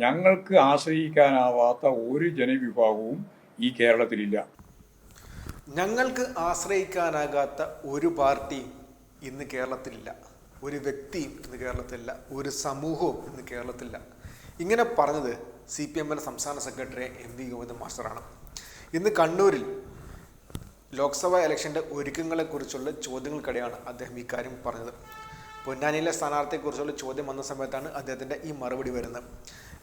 ഞങ്ങൾക്ക് ആശ്രയിക്കാനാവാത്ത ഒരു ജനവിഭാഗവും ഈ കേരളത്തിലില്ല. ഞങ്ങൾക്ക് ആശ്രയിക്കാനാകാത്ത ഒരു പാർട്ടി ഇന്ന് കേരളത്തിലില്ല. ഒരു വ്യക്തിയും ഇന്ന് കേരളത്തിലില്ല. ഒരു സമൂഹവും ഇന്ന് കേരളത്തിലില്ല. ഇങ്ങനെ പറഞ്ഞത് സി പി എമ്മിന്റെ സംസ്ഥാന സെക്രട്ടറി എം വി ഗോവിന്ദൻ മാസ്റ്ററാണ്. ഇന്ന് കണ്ണൂരിൽ ലോക്സഭാ ഇലക്ഷന്റെ ഒരുക്കങ്ങളെക്കുറിച്ചുള്ള ചോദ്യങ്ങൾക്കിടെയാണ് അദ്ദേഹം ഇക്കാര്യം പറഞ്ഞത്. പൊന്നാനിയിലെ സ്ഥാനാർത്ഥിയെക്കുറിച്ചുള്ള ചോദ്യം വന്ന സമയത്താണ് അദ്ദേഹത്തിന്റെ ഈ മറുപടി വരുന്നത്.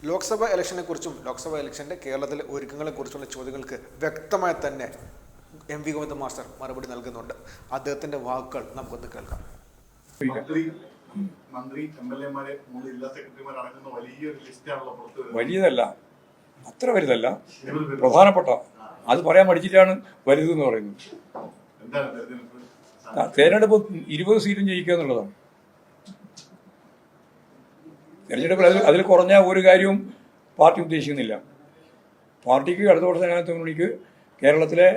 ലോക്സഭാ ഇലക്ഷനെക്കുറിച്ചും ലോക്സഭാ ഇലക്ഷന്റെ കേരളത്തിലെ ഒരുക്കങ്ങളെക്കുറിച്ചുള്ള ചോദ്യങ്ങൾക്ക് വ്യക്തമായി തന്നെ എം വി ഗോവിന്ദ മാസ്റ്റർ മറുപടി നൽകുന്നുണ്ട്. അദ്ദേഹത്തിന്റെ വാക്കുകൾ നമുക്കൊന്ന് കേൾക്കാം. മന്ത്രി മന്ത്രി എം എൽ എമാരെ ജില്ലാ സെക്രട്ടറിമാർ അടങ്ങുന്ന വലിയൊരു ലിസ്റ്റാണല്ലോ പുറത്തു വരുന്നത്. വലിയതല്ല അത്ര വലുതല്ല. പ്രധാനപ്പെട്ട അത് പറയാൻ പഠിച്ചിട്ടാണ് വലുതെന്ന് പറയുന്നത്. തെരഞ്ഞെടുപ്പ് ഇരുപത് സീറ്റും ജയിക്കുക എന്നുള്ളതാണ് തെരഞ്ഞെടുപ്പിൽ അതിൽ അതിൽ കുറഞ്ഞ ഒരു കാര്യവും പാർട്ടി ഉദ്ദേശിക്കുന്നില്ല. പാർട്ടിക്ക് അടുത്ത വർഷത്തിനകത്ത് മുന്നണിക്ക് കേരളത്തിലെ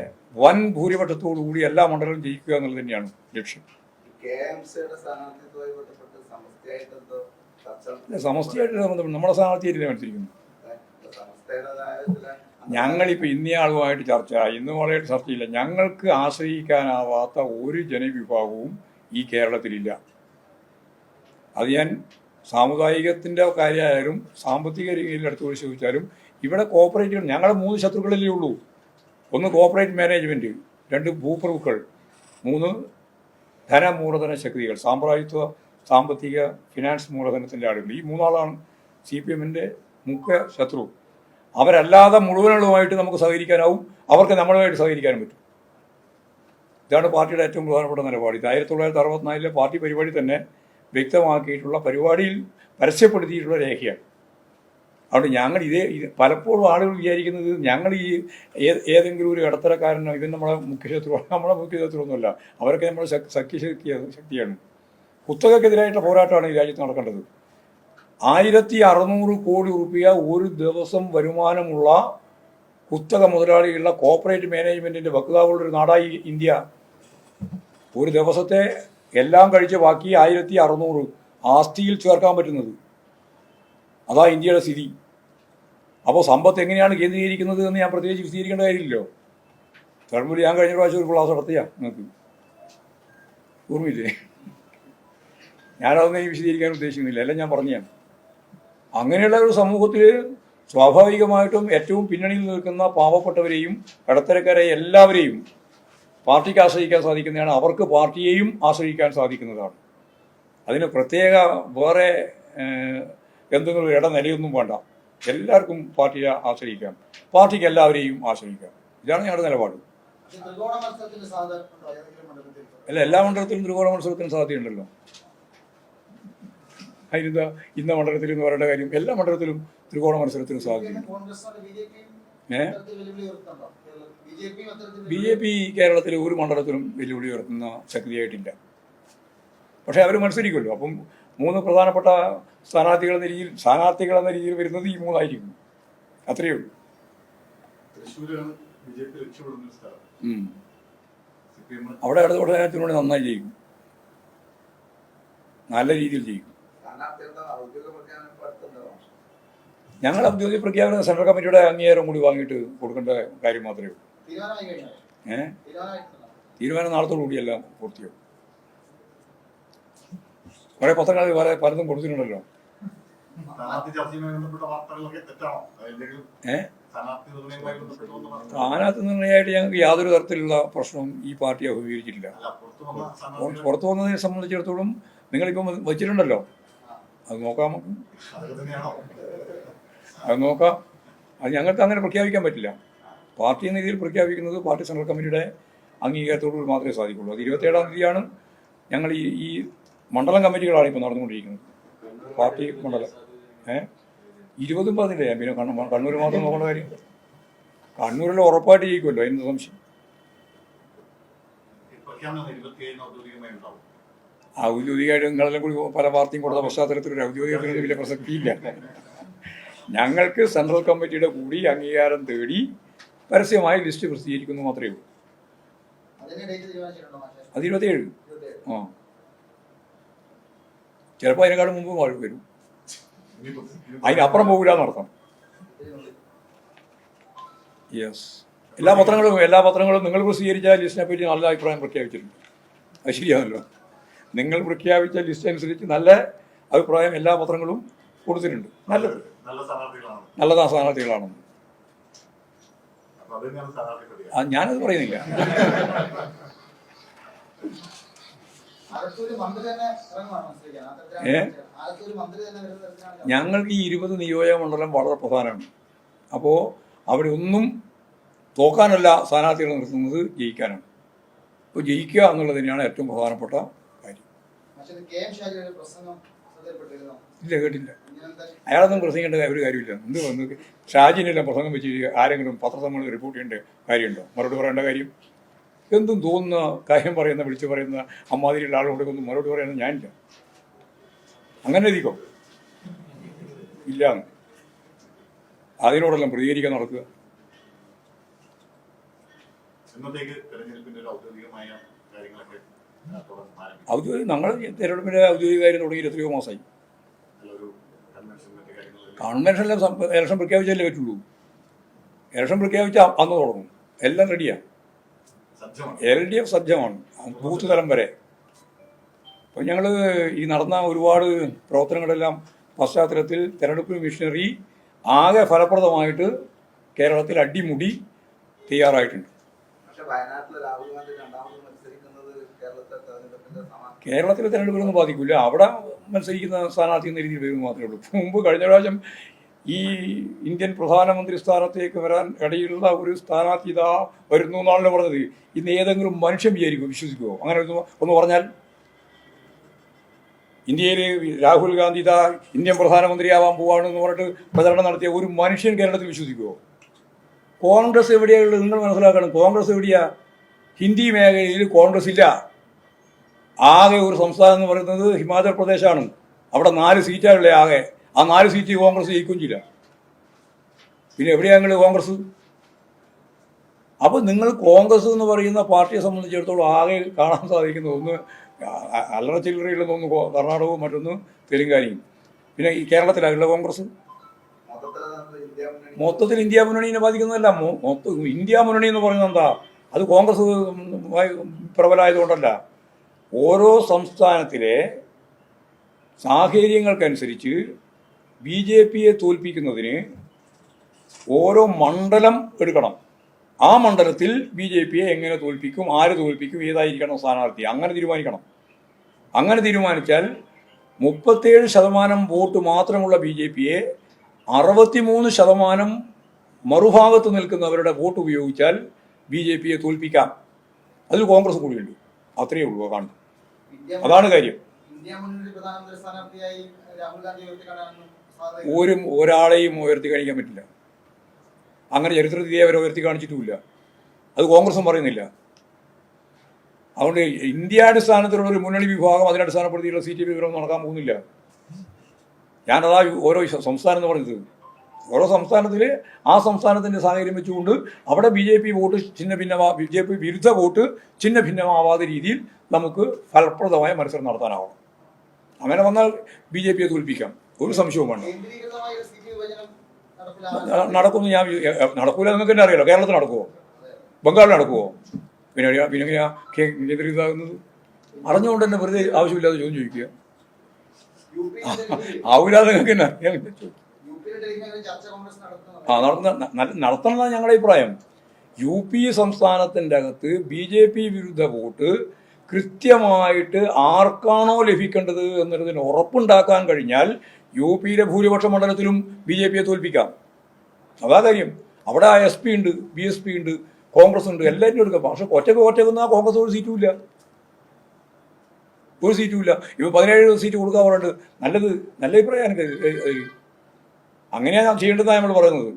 വൻ ഭൂരിപക്ഷത്തോടു കൂടി എല്ലാ മണ്ഡലവും ജയിക്കുക എന്നുള്ളത് തന്നെയാണ് ലക്ഷ്യം. സമസ്തയായിട്ട് സംബന്ധം നമ്മുടെ സ്ഥാനാർത്ഥിയെ തീരുമാനിച്ചിരിക്കുന്നു ഞങ്ങളിപ്പോൾ ഇന്നയാളുമായിട്ട് ചർച്ച. ഇന്ന് ചർച്ച ചർച്ചയില്ല. ഞങ്ങൾക്ക് ആശ്രയിക്കാനാവാത്ത ഒരു ജനവിഭാഗവും ഈ കേരളത്തിലില്ല. അത് ഞാൻ സാമുദായികത്തിന്റെ കാര്യമായാലും സാമ്പത്തിക രീതിയിൽ എടുത്തു പരിശോധിച്ചാലും ഇവിടെ കോപ്പറേറ്റീവ് ഞങ്ങളുടെ മൂന്ന് ശത്രുക്കളല്ലേ ഉള്ളൂ. ഒന്ന് കോപ്പറേറ്റ് മാനേജ്മെന്റ് രണ്ട് ഭൂപ്രഭുക്കൾ മൂന്ന് ധനമൂലധന ശക്തികൾ സാമ്പ്രാജ്യത്വ സാമ്പത്തിക ഫിനാൻസ് മൂലധനത്തിന്റെ ആളുകൾ. ഈ മൂന്നാളാണ് സി പി എമ്മിന്റെ മുഖ്യ ശത്രു. അവരല്ലാതെ മുഴുവനുള്ളതുമായിട്ട് നമുക്ക് സഹകരിക്കാനാവും. അവർക്ക് നമ്മളുമായിട്ട് സഹകരിക്കാനും പറ്റും. ഇതാണ് പാർട്ടിയുടെ ഏറ്റവും പ്രധാനപ്പെട്ട നിലപാട്. ആയിരത്തി തൊള്ളായിരത്തി അറുപത്തിനാലിലെ പാർട്ടി പരിപാടി തന്നെ വ്യക്തമാക്കിയിട്ടുള്ള പരിപാടിയിൽ പരസ്യപ്പെടുത്തിയിട്ടുള്ള രേഖയാണ്. അതുകൊണ്ട് ഞങ്ങൾ ഇതേ ഇത് പലപ്പോഴും ആളുകൾ വിചാരിക്കുന്നത് ഞങ്ങൾ ഈ ഏതെങ്കിലും ഒരു ഇടത്തരക്കാരനോ ഇവൻ നമ്മളെ മുഖ്യശത്രു നമ്മളെ മുഖ്യശത്രുവൊന്നുമല്ല അവരൊക്കെ നമ്മുടെ സഖ്യശക്തി ശക്തിയാണ്. കുത്തകക്കെതിരായിട്ടുള്ള പോരാട്ടമാണ് ഈ രാജ്യത്ത് നടക്കേണ്ടത്. ആയിരത്തി അറുന്നൂറ് കോടി റുപ്യ ഒരു ദിവസം വരുമാനമുള്ള കുത്തക മുതലാളികളുടെ കോർപ്പറേറ്റ് മാനേജ്മെന്റിന്റെ വക്താവുള്ള ഒരു നാടായി ഇന്ത്യ. ഒരു ദിവസത്തെ എല്ലാം കഴിച്ച് ബാക്കി ആയിരത്തി അറുന്നൂറ് ആസ്തിയിൽ ചേർക്കാൻ പറ്റുന്നത്. അതാ ഇന്ത്യയുടെ സ്ഥിതി. അപ്പോൾ സമ്പത്ത് എങ്ങനെയാണ് കേന്ദ്രീകരിക്കുന്നത് എന്ന് ഞാൻ പ്രത്യേകിച്ച് വിശദീകരിക്കേണ്ട കാര്യമില്ലല്ലോ. തഴമ്പൂർ ഞാൻ കഴിഞ്ഞ പ്രാവശ്യം ഒരു ക്ലാസ് നടത്തിയാ നിങ്ങൾക്ക്. ഓർമ്മയില്ലേ? ഞാനതൊന്നും വിശദീകരിക്കാൻ ഉദ്ദേശിക്കുന്നില്ല. എല്ലാം ഞാൻ പറഞ്ഞു അങ്ങനെയുള്ള ഒരു സമൂഹത്തിൽ സ്വാഭാവികമായിട്ടും ഏറ്റവും പിന്നണിയിൽ നിൽക്കുന്ന പാവപ്പെട്ടവരെയും ഇടത്തരക്കാരെ എല്ലാവരെയും പാർട്ടിക്ക് ആശ്രയിക്കാൻ സാധിക്കുന്നതാണ്. അവർക്ക് പാർട്ടിയെയും ആശ്രയിക്കാൻ സാധിക്കുന്നതാണ്. അതിന് പ്രത്യേക വേറെ ഏഹ്, എന്തെങ്കിലും ഇടനിലയൊന്നും വേണ്ട. എല്ലാവർക്കും പാർട്ടിയെ ആശ്രയിക്കാം. പാർട്ടിക്ക് എല്ലാവരെയും ആശ്രയിക്കാം. ഇതാണ് ഞങ്ങളുടെ നിലപാട്. അല്ല എല്ലാ മണ്ഡലത്തിലും ത്രികോണ മത്സരത്തിന് സാധ്യതയുണ്ടല്ലോ. അതിനെന്താ ഇന്ന മണ്ഡലത്തിൽ എന്ന് പറയേണ്ട കാര്യം? എല്ലാ മണ്ഡലത്തിലും ത്രികോണ മത്സരത്തിന് സാധ്യതയുണ്ട്. കോൺഗ്രസ് ബി ജെ പി കേരളത്തിൽ ഒരു മണ്ഡലത്തിലും വെല്ലുവിളി ഉയർത്തുന്ന ശക്തിയായിട്ടില്ല. പക്ഷേ അവർ മത്സരിക്കുമല്ലോ. അപ്പം മൂന്ന് പ്രധാനപ്പെട്ട സ്ഥാനാർത്ഥികൾ എന്ന രീതിയിൽ സ്ഥാനാർത്ഥികൾ എന്ന രീതിയിൽ വരുന്നത് ഈ മൂന്നായിരിക്കും. അത്രയേ ഉള്ളൂ. അവിടെ ഇടതുപക്ഷ ജനാധിപത്യത്തിലൂടെ നന്നായി ചെയ്യും നല്ല രീതിയിൽ ചെയ്യും ഞങ്ങൾ ഔദ്യോഗിക പ്രഖ്യാപനം സെൻട്രൽ കമ്മിറ്റിയുടെ അംഗീകാരം കൂടി വാങ്ങിയിട്ട് കൊടുക്കേണ്ട കാര്യം മാത്രമേ ഉള്ളൂ. തീരുമാനമായിട്ടുണ്ടോ തീരുമാനം നാളത്തോടു കൂടിയെല്ലാം പൂർത്തിയാവും. കുറെ പത്രങ്ങളിൽ വേറെ പലതും കൊടുത്തിട്ടുണ്ടല്ലോ. സ്ഥാനാർത്ഥി നിർണയമായിട്ട് ഞങ്ങൾക്ക് യാതൊരു തരത്തിലുള്ള പ്രശ്നവും ഈ പാർട്ടി അഭിമുഖീകരിച്ചിട്ടില്ല. പുറത്തു വന്നതിനെ സംബന്ധിച്ചിടത്തോളം നിങ്ങളിപ്പം വെച്ചിട്ടുണ്ടല്ലോ. അത് നോക്കാം നമുക്ക്. അത് നോക്കാം. അത് ഞങ്ങൾക്ക് അങ്ങനെ പ്രഖ്യാപിക്കാൻ പറ്റില്ല. പാർട്ടി എന്ന രീതിയിൽ പ്രഖ്യാപിക്കുന്നത് പാർട്ടി സെൻട്രൽ കമ്മിറ്റിയുടെ അംഗീകാരത്തോടുകൂടി മാത്രമേ സാധിക്കുള്ളൂ. അത് ഇരുപത്തേഴാം തീയതിയാണ് ഞങ്ങൾ ഈ ഈ മണ്ഡലം കമ്മിറ്റികളാണ് ഇപ്പോൾ നടന്നുകൊണ്ടിരിക്കുന്നത്. പാർട്ടി മണ്ഡലം. ഏഹ് ഇരുപതും പതിനില്ലേ പിന്നെ കണ്ണൂർ കണ്ണൂർ മാത്രം നോക്കേണ്ട കാര്യം. കണ്ണൂരിൽ ഉറപ്പായിട്ട് ജയിക്കുമല്ലോ എന്ത് സംശയം. ഔദ്യോഗികമായിട്ട് നിങ്ങളെല്ലാം കൂടി പല പാർട്ടിയും കൊടുത്ത പശ്ചാത്തലത്തിൽ ഒരു ഔദ്യോഗികത്തിന് വലിയ പ്രസക്തിയില്ല. ഞങ്ങൾക്ക് സെൻട്രൽ കമ്മിറ്റിയുടെ കൂടി അംഗീകാരം തേടി പരസ്യമായി ലിസ്റ്റ് പ്രസിദ്ധീകരിക്കുന്നു മാത്രമേ ഉള്ളൂ. അത് ഇരുപത്തിയേഴ്. ആ. ചിലപ്പോൾ അതിനേക്കാളും മുമ്പ് മഴ വരും. അതിനപ്പുറം പോകില്ല നടത്തണം യെസ് എല്ലാ പത്രങ്ങളും എല്ലാ പത്രങ്ങളും നിങ്ങൾ പ്രസിദ്ധീകരിച്ച ലിസ്റ്റിനെ പറ്റി നല്ല അഭിപ്രായം പ്രഖ്യാപിച്ചിട്ടുണ്ട്. അത് ശരിയാണല്ലോ. നിങ്ങൾ പ്രഖ്യാപിച്ച ലിസ്റ്റ് അനുസരിച്ച് നല്ല അഭിപ്രായം എല്ലാ പത്രങ്ങളും കൊടുത്തിട്ടുണ്ട്. നല്ലത് നല്ല സ്ഥാനാർത്ഥികളാണ് നല്ലതാ സ്ഥാനാർത്ഥികളാണെന്ന് അപ്പൊ അത് തന്നെയാണ് സ്ഥാനാർത്ഥി പ്രതികരണം ആ, ഞാനത് പറയുന്നില്ല. ആ ഏ? ഞങ്ങൾക്ക് ഈ ഇരുപത് നിയോജക മണ്ഡലം വളരെ പ്രധാനമാണ്. അപ്പോൾ അവിടെ ഒന്നും തോക്കാനല്ല സ്ഥാനാർത്ഥികൾ നിർത്തുന്നത് ജയിക്കാനാണ്. അപ്പോൾ ജയിക്കുക എന്നുള്ളത് തന്നെയാണ് ഏറ്റവും പ്രധാനപ്പെട്ട കാര്യം. ഇല്ല കേട്ടില്ല. അയാളൊന്നും പ്രസംഗിക്കേണ്ട ഒരു കാര്യമില്ല. എന്ത് വന്നു? ഷാജിനെല്ലാം പ്രസംഗം വെച്ച് ആരെങ്കിലും പത്രസമ്മേളനം റിപ്പോർട്ട് ചെയ്യേണ്ട കാര്യമുണ്ടോ? മറുപടി പറയേണ്ട കാര്യം? എന്തും തോന്നുന്ന കാര്യം പറയുന്ന വിളിച്ചു പറയുന്ന അമ്മാതിരിയുള്ള ഒന്നും മറുപടി പറയുന്നത് ഞാനില്ല. അങ്ങനെ എഴുതിക്കോ. ഇല്ല. അതിനോടെല്ലാം പ്രതികരിക്കാൻ നടക്കുക. എന്നത്തേക്ക് തെരഞ്ഞെടുപ്പിന്റെ ഒരു ഔദ്യോഗികമായ കാര്യങ്ങളൊക്കെ ഔദ്യോഗിക ഞങ്ങൾ തിരുവനന്തപുരം ഔദ്യോഗിക കാര്യം തുടങ്ങി എത്രയോ മാസമായി. കൺവെൻഷൻ ഇലക്ഷൻ പ്രഖ്യാപിച്ചല്ലേ പറ്റുള്ളൂ. ഇലക്ഷൻ പ്രഖ്യാപിച്ച അന്ന് തുടങ്ങും. എല്ലാം റെഡിയാണ് എൽ ഡി എഫ് സജ്ജമാണ് ബൂത്ത് തലം വരെ. അപ്പം ഞങ്ങൾ ഈ നടന്ന ഒരുപാട് പ്രവർത്തനങ്ങളെല്ലാം പശ്ചാത്തലത്തിൽ തെരഞ്ഞെടുപ്പ് മിഷനറി ആകെ ഫലപ്രദമായിട്ട് കേരളത്തിൽ അടിമുടി തയ്യാറായിട്ടുണ്ട്. പക്ഷെ വയനാട്ടിലെ രാഹുൽ ഗാന്ധി കേരളത്തിലെ തിരഞ്ഞെടുപ്പിലൊന്നും ബാധിക്കില്ല അവിടെ മത്സരിക്കുന്ന സ്ഥാനാർത്ഥി എന്ന രീതിയിൽ വരുന്നു മാത്രമേ ഉള്ളൂ. മുമ്പ് കഴിഞ്ഞ പ്രാവശ്യം ഈ ഇന്ത്യൻ പ്രധാനമന്ത്രി സ്ഥാനത്തേക്ക് വരാൻ ഇടയിലുള്ള ഒരു സ്ഥാനാർത്ഥി ഇതാ വരുന്നു എന്നാണല്ലോ പറഞ്ഞത്. ഇന്ന് ഏതെങ്കിലും മനുഷ്യൻ വിചാരിക്കുമോ വിശ്വസിക്കുമോ അങ്ങനെ ഒന്ന് ഒന്ന് പറഞ്ഞാൽ ഇന്ത്യയിൽ രാഹുൽ ഗാന്ധി ഇതാ ഇന്ത്യൻ പ്രധാനമന്ത്രിയാവാൻ പോവാണെന്ന് പറഞ്ഞിട്ട് പ്രചരണം നടത്തിയ ഒരു മനുഷ്യൻ കേരളത്തിൽ വിശ്വസിക്കുമോ കോൺഗ്രസ് എവിടെയാണ് നിങ്ങൾ മനസ്സിലാക്കണം. കോൺഗ്രസ് എവിടെയാ? ഹിന്ദി മേഖലയിൽ കോൺഗ്രസ് ഇല്ല. ആകെ ഒരു സംസ്ഥാനം എന്ന് പറയുന്നത് ഹിമാചൽ പ്രദേശാണ്. അവിടെ നാല് സീറ്റാണല്ലേ ആകെ. ആ നാല് സീറ്റ് കോൺഗ്രസ് ജയിക്കുകയും ചെയ്യില്ല പിന്നെ എവിടെയാണ് നിങ്ങൾ കോൺഗ്രസ്? അപ്പോൾ നിങ്ങൾ കോൺഗ്രസ് എന്ന് പറയുന്ന പാർട്ടിയെ സംബന്ധിച്ചിടത്തോളം ആകെ കാണാൻ സാധിക്കുന്ന ഒന്ന് അല്ലറ ചില്ലറയിലുള്ള ഒന്ന് കർണാടകവും മറ്റൊന്ന് തെലുങ്കാനയും. പിന്നെ ഈ കേരളത്തിലാണല്ലോ കോൺഗ്രസ്? മൊത്തത്തിൽ ഇന്ത്യ മുന്നണി മൊത്തത്തിൽ ഇന്ത്യ മുന്നണിയെ ബാധിക്കുന്നതല്ല മൊത്തം ഇന്ത്യ മുന്നണി എന്ന് പറയുന്നത് എന്താ? അത് കോൺഗ്രസ് മായി പ്രബലമായതുകൊണ്ടല്ല. ഓരോ സംസ്ഥാനത്തിലെ സാഹചര്യങ്ങൾക്കനുസരിച്ച് ബി ജെ പിയെ തോൽപ്പിക്കുന്നതിന് ഓരോ മണ്ഡലം എടുക്കണം. ആ മണ്ഡലത്തിൽ ബി ജെ പിയെ എങ്ങനെ തോൽപ്പിക്കും ആര് തോൽപ്പിക്കും ഏതായിരിക്കണം സ്ഥാനാർത്ഥി? അങ്ങനെ തീരുമാനിക്കണം. അങ്ങനെ തീരുമാനിച്ചാൽ മുപ്പത്തേഴ് ശതമാനം വോട്ട് മാത്രമുള്ള ബി ജെ പിയെ അറുപത്തിമൂന്ന് ശതമാനം മറുഭാഗത്ത് നിൽക്കുന്നവരുടെ വോട്ട് ഉപയോഗിച്ചാൽ ബി ജെ പിയെ തോൽപ്പിക്കാം. അതിൽ കോൺഗ്രസ് കൂടിയുണ്ട്. അത്രയേ ഉള്ളൂ കാണും അതാണ് കാര്യം. ഒരു ഒരാളെയും ഉയർത്തി കാണിക്കാൻ പറ്റില്ല. അങ്ങനെ ചരിത്രത്തിൽ അവരെ ഉയർത്തി കാണിച്ചിട്ടുമില്ല. അത് കോൺഗ്രസും പറയുന്നില്ല. അതുകൊണ്ട് ഇന്ത്യ അടിസ്ഥാനത്തിലുള്ള ഒരു മുന്നണി വിഭാഗം അതിനടിസ്ഥാനപ്പെടുത്തിയുള്ള സീറ്റ് വിവരം നടക്കാൻ പോകുന്നില്ല. ഞാനതാ ഓരോ സംസ്ഥാനം എന്ന് പറയുന്നത് ഓരോ സംസ്ഥാനത്തിൽ ആ സംസ്ഥാനത്തിന്റെ സാഹചര്യം വെച്ചുകൊണ്ട് അവിടെ ബി ജെ പി വോട്ട് ചിഹ്ന ഭിന്നമാ ബി ജെ പി വിരുദ്ധ വോട്ട് ചിഹ്ന ഭിന്നമാവാത്ത രീതിയിൽ നമുക്ക് ഫലപ്രദമായ മത്സരം നടത്താനാവണം അങ്ങനെ വന്നാൽ ബി ജെ പിയെ തോൽപ്പിക്കാം. ഒരു സംശയവും വേണ്ട. കേന്ദ്രീകൃതമായ ഒരു സീറ്റ് വിഭജനം നടപ്പിലാവാൻ നടക്കുമെന്ന് ഞാൻ നടക്കൂല നിങ്ങൾക്ക് തന്നെ അറിയാലോ. കേരളത്തിൽ നടക്കുമോ ബംഗാളിൽ നടക്കുമോ പിന്നെ പിന്നെ കേന്ദ്രീകൃതമാകുന്നത് അറിഞ്ഞുകൊണ്ട് തന്നെ വെറുതെ ആവശ്യമില്ലാതെ ചോദ്യം ചോദിക്കുക. ആവില്ലാതെ നിങ്ങൾക്ക് തന്നെ അറിയാൻ ആ നടത്തുന്ന നടത്തണമെന്നാണ് ഞങ്ങളുടെ അഭിപ്രായം. യു പി സംസ്ഥാനത്തിന്റെ അകത്ത് ബി ജെ പി വിരുദ്ധ വോട്ട് കൃത്യമായിട്ട് ആർക്കാണോ ലഭിക്കേണ്ടത് എന്നുള്ളതിന് ഉറപ്പുണ്ടാക്കാൻ കഴിഞ്ഞാൽ യു പിയിലെ ഭൂരിപക്ഷ മണ്ഡലത്തിലും ബി ജെ പിയെ തോൽപ്പിക്കാം. അതാ കാര്യം. അവിടെ എസ് പി ഉണ്ട് ബി എസ് പി ഉണ്ട് കോൺഗ്രസ് ഉണ്ട് എല്ലാവരും എടുക്കാം. പക്ഷെ ഒറ്റയ്ക്ക് ഒറ്റക്കുന്ന കോൺഗ്രസ് ഒരു സീറ്റും ഇല്ല. ഒരു സീറ്റും ഇല്ല. ഇപ്പോൾ പതിനേഴ് സീറ്റ് കൊടുക്കാൻ പറഞ്ഞിട്ട് നല്ലത് നല്ല അഭിപ്രായം എനിക്ക്. അങ്ങനെയാണ് ചെയ്യേണ്ടതാണ് നമ്മൾ പറയുന്നത്.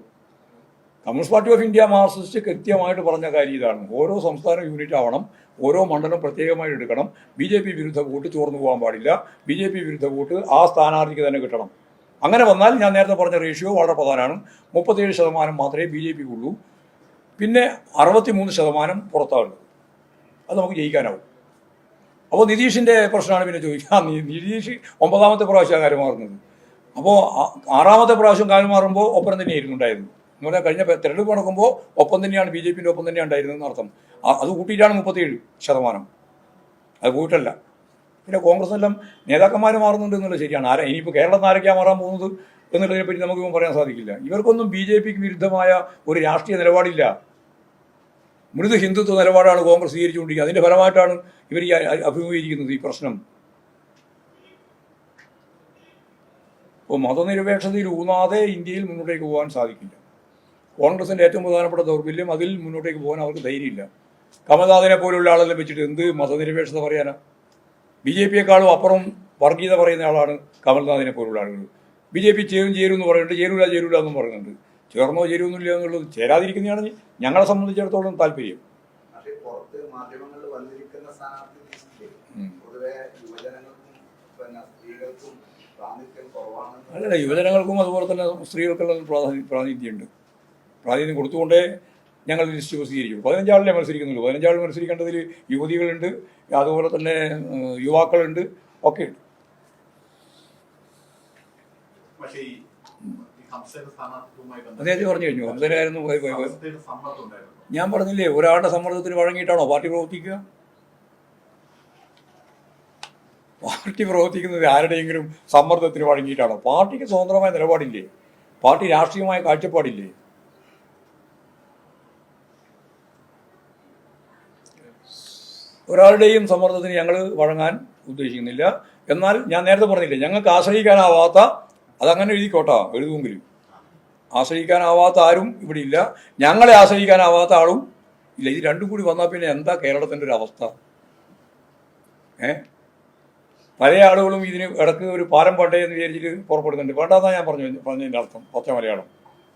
Communist party of India Marxist കൃത്യമായിട്ട് പറഞ്ഞ കാര്യം ഇതാണ്. ഓരോ സംസ്ഥാന യൂണിറ്റ് ആവണം ഓരോ മണ്ഡലം പ്രത്യേകമായിട്ട് എടുക്കണം. ബി ജെ പി വിരുദ്ധ വോട്ട് ചോർന്നു പോകാൻ പാടില്ല. ബി ജെ പി വിരുദ്ധ വോട്ട് ആ സ്ഥാനാർത്ഥിക്ക് തന്നെ കിട്ടണം. അങ്ങനെ വന്നാൽ ഞാൻ നേരത്തെ പറഞ്ഞ റേഷ്യോ വളരെ പ്രധാനമാണ്. മുപ്പത്തേഴ് ശതമാനം മാത്രമേ ബി ജെ പിക്ക് ഉള്ളൂ. പിന്നെ അറുപത്തിമൂന്ന് ശതമാനം പുറത്താകുന്നത് അത് നമുക്ക് ജയിക്കാനാവും. അപ്പോൾ നിതീഷിന്റെ പ്രശ്നമാണ് പിന്നെ ചോദിക്കുക നിതീഷ് ഒമ്പതാമത്തെ പ്രാവശ്യം കാര്യം മാറുന്നത്. അപ്പോൾ ആറാമത്തെ പ്രാവശ്യം കാലം മാറുമ്പോൾ ഒപ്പം തന്നെയായിരുന്നു ഉണ്ടായിരുന്നു എന്ന് പറഞ്ഞാൽ കഴിഞ്ഞ തെരഞ്ഞെടുപ്പ് നടക്കുമ്പോൾ ഒപ്പം തന്നെയാണ് ബി ജെ പിന്റെ ഒപ്പം തന്നെയാണ് ഉണ്ടായിരുന്നതെന്ന് അർത്ഥം. അത് കൂട്ടിയിട്ടാണ് മുപ്പത്തിയേഴ് ശതമാനം. അത് കൂട്ടല്ല പിന്നെ കോൺഗ്രസ് എല്ലാം നേതാക്കന്മാർ മാറുന്നുണ്ട് എന്നുള്ളത് ശരിയാണ്. ആരാ ഇനിയിപ്പോൾ കേരളത്തിൽ ആരൊക്കെയാണ് മാറാൻ പോകുന്നത് എന്നുള്ളതിനെ പറ്റി നമുക്ക് പറയാൻ സാധിക്കില്ല. ഇവർക്കൊന്നും ബി ജെ പിക്ക് വിരുദ്ധമായ ഒരു രാഷ്ട്രീയ നിലപാടില്ല. മൃദു ഹിന്ദുത്വ നിലപാടാണ് കോൺഗ്രസ് സ്വീകരിച്ചുകൊണ്ടിരിക്കുന്നത്. അതിന്റെ ഫലമായിട്ടാണ് ഇവർ ഈ അഭിമുഖീകരിക്കുന്നത് ഈ പ്രശ്നം. ഇപ്പോൾ മതനിരപേക്ഷതയിൽ ഊന്നാതെ ഇന്ത്യയിൽ മുന്നോട്ടേക്ക് പോകാൻ സാധിക്കില്ല. കോൺഗ്രസിന്റെ ഏറ്റവും പ്രധാനപ്പെട്ട ദൗർബല്യം അതിൽ മുന്നോട്ടേക്ക് പോകാൻ അവർക്ക് ധൈര്യമില്ല. കമൽനാഥിനെ പോലുള്ള ആളെല്ലാം വെച്ചിട്ട് എന്ത് മതനിരപേക്ഷത പറയാനാ? ബി ജെ പിയെക്കാളും അപ്പുറം വർഗീയത പറയുന്ന ആളാണ് കമൽനാഥിനെ പോലുള്ള ആളുകൾ. ബി ജെ പി ചേരും ചേരും എന്ന് പറയുന്നുണ്ട് ചേരൂല ചേരൂല എന്നും പറയുന്നുണ്ട്. ചേർന്നോ ചേരുന്നില്ല എന്നുള്ളത് ചേരാതിരിക്കുന്നതാണ് ഞങ്ങളെ സംബന്ധിച്ചിടത്തോളം താല്പര്യം. സ്ഥാനാർത്ഥി. പൊതുവെ യുവജനങ്ങൾക്കും പിന്നെ സ്ത്രീകൾക്കും അല്ലല്ല യുവജനങ്ങൾക്കും അതുപോലെ തന്നെ സ്ത്രീകൾക്കുള്ള പ്രാധാന്യം പ്രാതിനിധ്യമുണ്ട്. പ്രാതിനിധ്യം കൊടുത്തുകൊണ്ടേ ഞങ്ങൾ ലിസ്റ്റ് പ്രസിദ്ധീകരിക്കും പതിനഞ്ചാളിലെ മത്സരിക്കുന്നുള്ളൂ. പതിനഞ്ചാൾ മത്സരിക്കേണ്ടതിൽ യുവതികളുണ്ട് അതുപോലെ തന്നെ യുവാക്കളുണ്ട് ഒക്കെ ഉണ്ട്. അദ്ദേഹത്തെ പറഞ്ഞു കഴിഞ്ഞു. ഹംസനായിരുന്നു ഞാൻ പറഞ്ഞില്ലേ ഒരാളുടെ സമ്മർദ്ദത്തിന് വഴങ്ങിയിട്ടാണോ പാർട്ടി പ്രവർത്തിക്കുക? പാർട്ടി പ്രവർത്തിക്കുന്നത് ആരുടെയെങ്കിലും സമ്മർദ്ദത്തിന് വഴങ്ങിയിട്ടാണോ? പാർട്ടിക്ക് സ്വതന്ത്രമായ നിലപാടില്ലേ? പാർട്ടി രാഷ്ട്രീയമായ കാഴ്ചപ്പാടില്ലേ? ഒരാളുടെയും സമ്മർദ്ദത്തിന് ഞങ്ങൾ വഴങ്ങാൻ ഉദ്ദേശിക്കുന്നില്ല. എന്നാൽ ഞാൻ നേരത്തെ പറഞ്ഞില്ലേ ഞങ്ങൾക്ക് ആശ്രയിക്കാനാവാത്ത അതങ്ങനെ എഴുതിക്കോട്ടാ എഴുതുമെങ്കിലും. ആശ്രയിക്കാനാവാത്ത ആരും ഇവിടെ ഇല്ല. ഞങ്ങളെ ആശ്രയിക്കാനാവാത്ത ആളും ഇല്ല. ഇത് രണ്ടും കൂടി വന്നാൽ പിന്നെ എന്താ കേരളത്തിന്റെ ഒരു അവസ്ഥ? ഏ? പല ആളുകളും ഇതിന് ഇടയ്ക്ക് ഒരു പാലം എന്ന് വിചാരിച്ചിട്ട് പുറപ്പെടുന്നുണ്ട്. വേണ്ടെന്നാണ് ഞാൻ പറഞ്ഞു പറഞ്ഞതിന്റെ അർത്ഥം പച്ച മലയാളം.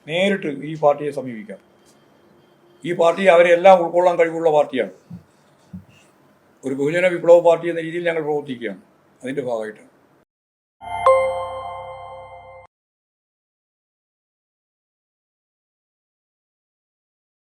നേരിട്ട് ഈ പാർട്ടിയെ സമീപിക്കാം. ഈ പാർട്ടി അവരെല്ലാം ഉൾക്കൊള്ളാൻ കഴിവുള്ള പാർട്ടിയാണ്. ഒരു ബഹുജന വിപ്ലവ പാർട്ടി എന്ന രീതിയിൽ ഞങ്ങൾ പ്രവർത്തിക്കുകയാണ്. അതിന്റെ ഭാഗമായിട്ടാണ്.